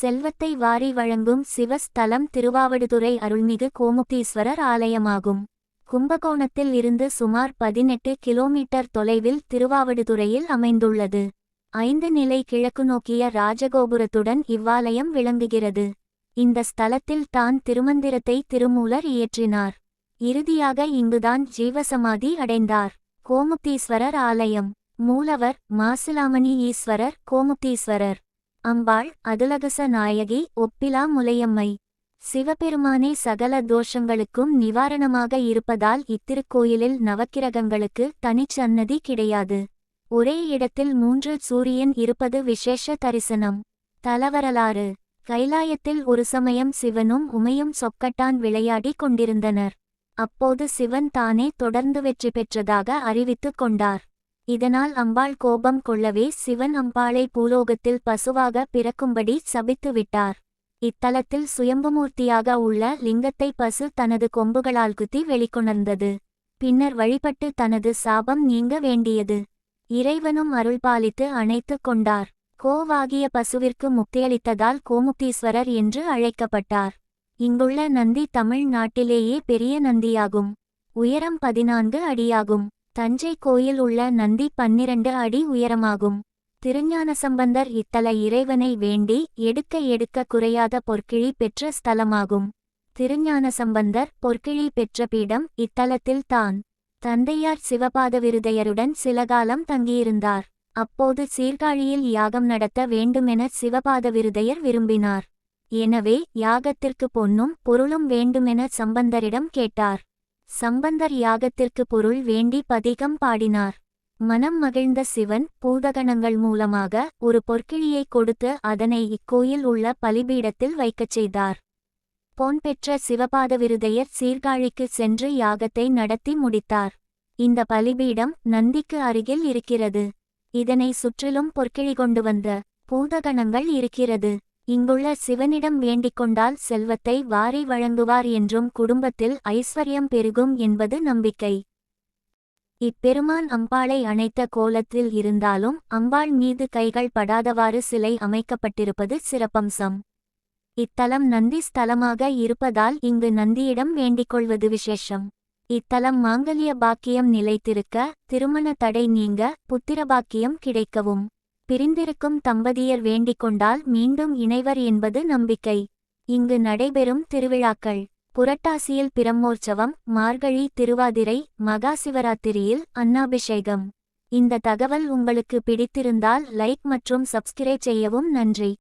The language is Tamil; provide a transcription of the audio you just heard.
செல்வத்தை வாரி வழங்கும் சிவஸ்தலம் திருவாவடுதுறை அருள்மிகு கோமுக்தீஸ்வரர் ஆலயமாகும். கும்பகோணத்தில் இருந்து சுமார் பதினெட்டு கிலோமீட்டர் தொலைவில் திருவாவடுதுறையில் அமைந்துள்ளது. ஐந்து நிலை கிழக்கு நோக்கிய ராஜகோபுரத்துடன் இவ்வாலயம் விளங்குகிறது. இந்த ஸ்தலத்தில் தான் திருமந்திரத்தை திருமூலர் இயற்றினார். இறுதியாக இங்குதான் ஜீவசமாதி அடைந்தார். கோமுக்தீஸ்வரர் ஆலயம். மூலவர் மாசிலாமணி ஈஸ்வரர் கோமுக்தீஸ்வரர். அம்பாள் அதுலகச நாயகி ஒப்பிலா முலையம்மை. சிவபெருமானே சகல தோஷங்களுக்கும் நிவாரணமாக இருப்பதால் இத்திருக்கோயிலில் நவக்கிரகங்களுக்கு தனிச்சன்னதி கிடையாது. ஒரே இடத்தில் மூன்று சூரியன் இருப்பது விசேஷ தரிசனம். தலவரலாறு. கைலாயத்தில் ஒரு சமயம் சிவனும் உமையும் சொக்கட்டான் விளையாடிக் கொண்டிருந்தனர். அப்போது சிவன் தானே தொடர்ந்து வெற்றி பெற்றதாக அறிவித்துக் கொண்டார். இதனால் அம்பாள் கோபம் கொள்ளவே சிவன் அம்பாளை பூலோகத்தில் பசுவாக பிறக்கும்படி சபித்து விட்டார். இத்தலத்தில் சுயம்புமூர்த்தியாக உள்ள லிங்கத்தை பசு தனது கொம்புகளால் குத்தி வெளிக்கொணர்ந்தது. பின்னர் வழிபட்டு தனது சாபம் நீங்க வேண்டியது. இறைவனும் அருள்பாலித்து அணைத்துக் கொண்டார். கோவாகிய பசுவிற்கு முக்தியளித்ததால் கோமுக்தீஸ்வரர் என்று அழைக்கப்பட்டார். இங்குள்ள நந்தி தமிழ் நாட்டிலேயே பெரிய நந்தியாகும். உயரம் பதினான்கு அடியாகும். தஞ்சை கோயில் உள்ள நந்தி பன்னிரண்டு அடி உயரமாகும். திருஞான சம்பந்தர் இத்தல இறைவனை வேண்டி எடுக்க எடுக்க குறையாத பொற்கிழி பெற்ற ஸ்தலமாகும். திருஞான சம்பந்தர் பொற்கிழி பெற்ற பீடம் இத்தலத்தில் தான். தந்தையார் சிவபாத விருதையருடன் சில காலம் தங்கியிருந்தார். அப்போது சீர்காழியில் யாகம் நடத்த வேண்டுமென சிவபாத விருதையர் விரும்பினார். எனவே யாகத்திற்கு பொன்னும் பொருளும் வேண்டுமென சம்பந்தரிடம் கேட்டார். சம்பந்தர் யாகத்திற்கு பொருள் வேண்டி பதிகம் பாடினார். மனம் மகிழ்ந்த சிவன் பூதகணங்கள் மூலமாக ஒரு பொற்கிழியை கொடுத்து அதனை இக்கோயில் உள்ள பலிபீடத்தில் வைக்கச் செய்தார். பொன் பெற்ற சிவபாத விருதையர் சீர்காழிக்கு சென்று யாகத்தை நடத்தி முடித்தார். இந்த பலிபீடம் நந்திக்கு அருகில் இருக்கிறது. இதனை சுற்றிலும் பொற்கிழி கொண்டு வந்த பூதகணங்கள் இருக்கிறது. இங்குள்ள சிவனிடம் வேண்டிக்கொண்டால் செல்வத்தை வாரி வழங்குவார் என்றும் குடும்பத்தில் ஐஸ்வர்யம் பெருகும் என்பது நம்பிக்கை. இப்பெருமான் அம்பாளை அணைத்த கோலத்தில் இருந்தாலும் அம்பாள் மீது கைகள் படாதவாறு சிலை அமைக்கப்பட்டிருப்பது சிறப்பம்சம். இத்தலம் நந்தி ஸ்தலமாக இருப்பதால் இங்கு நந்தியிடம் வேண்டிக்கொள்வது விசேஷம். இத்தலம் மாங்கல்ய பாக்கியம் நிலைத்திருக்க திருமண தடை நீங்க புத்திர பாக்கியம் கிடைக்கவும். பிரிந்திருக்கும் தம்பதியர் வேண்டிக்கொண்டால் மீண்டும் இணைவர் என்பது நம்பிக்கை. இங்கு நடைபெறும் திருவிழாக்கள். புரட்டாசியில் பிரம்மோற்சவம் மார்கழி திருவாதிரை மகா சிவராத்திரியில் அன்னாபிஷேகம். இந்த தகவல் உங்களுக்கு பிடித்திருந்தால் லைக் மற்றும் சப்ஸ்கிரைப் செய்யவும் நன்றி.